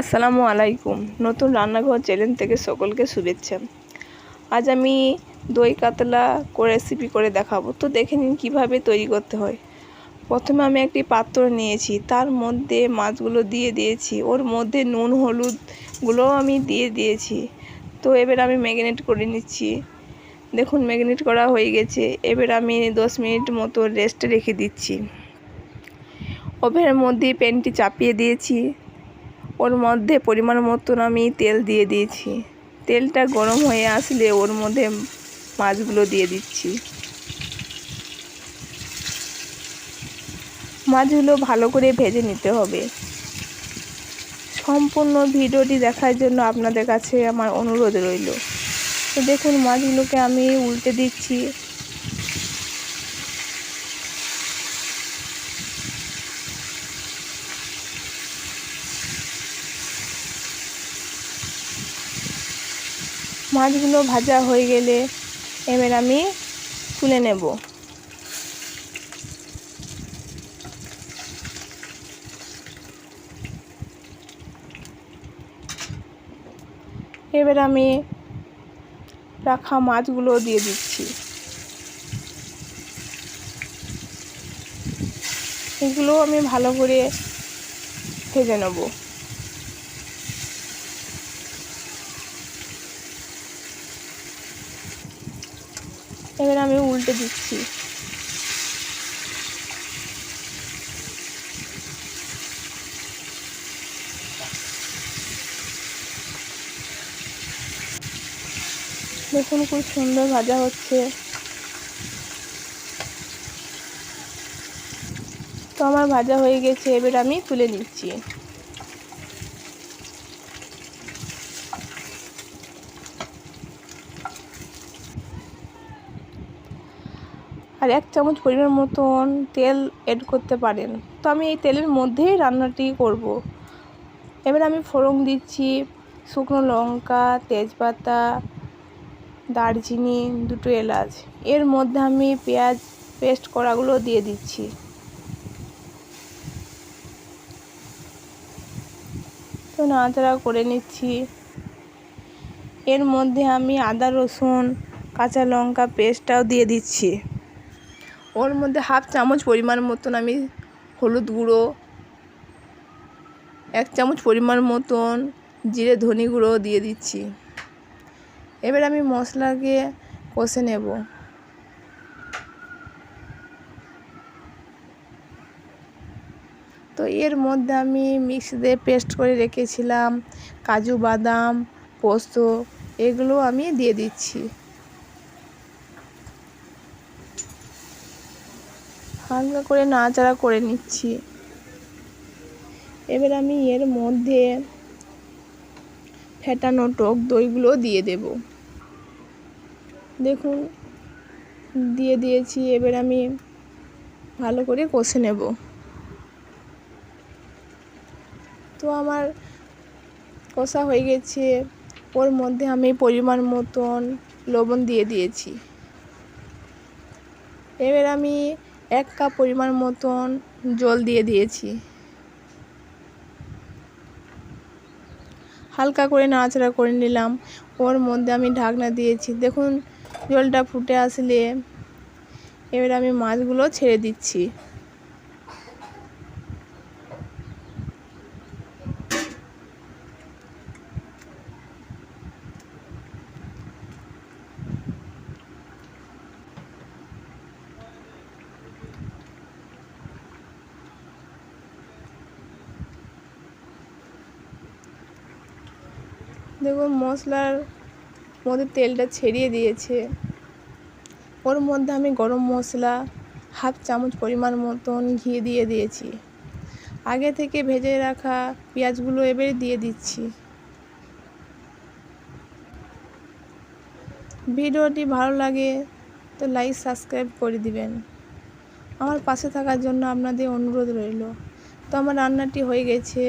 আসসালামু আলাইকুম। নতুন রান্নাঘর চ্যানেল থেকে সকলকে শুভেচ্ছা। আজ আমি দই কাতলা রেসিপি করে দেখাবো। তো দেখে নিন কীভাবে তৈরি করতে হয়। প্রথমে আমি একটি পাত্র নিয়েছি। তার মধ্যে মাছগুলো দিয়ে দিয়েছি। ওর মধ্যে নুন হলুদগুলোও আমি দিয়ে দিয়েছি। তো এবার আমি ম্যাগনেট করে নিচ্ছি। দেখুন, ম্যাগনেট করা হয়ে গেছে। এবার আমি দশ মিনিট মতো রেস্টে রেখে দিচ্ছি। ওভেনের মধ্যে প্যানটি চাপিয়ে দিয়েছি। ওর মধ্যে পরিমাণ মতন আমি তেল দিয়ে দিয়েছি। তেলটা গরম হয়ে আসলে ওর মধ্যে মাছগুলো দিয়ে দিচ্ছি। মাছগুলো ভালো করে ভেজে নিতে হবে। সম্পূর্ণ ভিডিওটি দেখার জন্য আপনাদের কাছে আমার অনুরোধ রইল। তো দেখুন, মাছগুলোকে আমি উল্টে দিচ্ছি। মাছগুলো ভাজা হয়ে গেলে এবার আমি তুলে নেব। এবার আমি রাখা মাছগুলো দিয়ে দিচ্ছি। এগুলো আমি ভালো করে ভেজে নেব। এবার আমি উল্টে দিচ্ছি। দেখুন খুব সুন্দর ভাজা হচ্ছে। তো আমার ভাজা হয়ে গেছে, এবার আমি তুলে নিচ্ছি। আর এক চামচ পরিমাণ মতন তেল এড করতে পারেন। তো আমি এই তেলের মধ্যেই রান্নাটি করব। এবার আমি ফোড়ন দিচ্ছি শুকনো লঙ্কা, তেজপাতা, দারচিনি, দুটো এলাচ। এর মধ্যে আমি পেঁয়াজ পেস্ট করাগুলো দিয়ে দিচ্ছি। তো নাড়াচাড়া করে নিচ্ছি। এর মধ্যে আমি আদা, রসুন, কাঁচা লঙ্কা পেস্টটাও দিয়ে দিচ্ছি। ওর মধ্যে হাফ চামচ পরিমাণ মতন আমি হলুদ গুঁড়ো, এক চামচ পরিমাণ মতন জিরে ধনি গুঁড়ো দিয়ে দিচ্ছি। এবার আমি মশলাকে কষে নেব। তো এর মধ্যে আমি মিক্সিতে পেস্ট করে রেখেছিলাম, কাজু বাদাম, পোস্ত, এগুলো আমি দিয়ে দিচ্ছি। হালকা করে নাড়াচাড়া করে নিচ্ছি। এবার আমি এর মধ্যে ফেটানো টক দইগুলো দিয়ে দেব। দেখুন, দিয়ে দিয়েছি, এবার আমি ভালো করে কষে নেব। তো আমার কষা হয়ে গেছে। ওর মধ্যে আমি পরিমাণ মতন লবণ দিয়ে দিয়েছি। এবার আমি এক কাপ পরিমাণ মতন জল দিয়ে দিয়েছি। হালকা করে নাড়াচাড়া করে নিলাম। ওর মধ্যে আমি ঢাকনা দিয়েছি। দেখুন, জলটা ফুটে আসলে। এবার আমি মাছগুলো ছেড়ে দিচ্ছি। দেখুন মশলার মধ্যে তেলটা ছেড়িয়ে দিয়েছে। ওর মধ্যে আমি গরম মশলা হাফ চামচ পরিমাণ মতন ঘি দিয়ে দিয়েছি। আগে থেকে ভেজে রাখা পেঁয়াজগুলো এবারে দিয়ে দিচ্ছি। ভিডিওটি ভালো লাগে তো লাইক, সাবস্ক্রাইব করে দিবেন। আমার পাশে থাকার জন্য আপনাদের অনুরোধ রইল। তো আমার রান্নাটি হয়ে গেছে।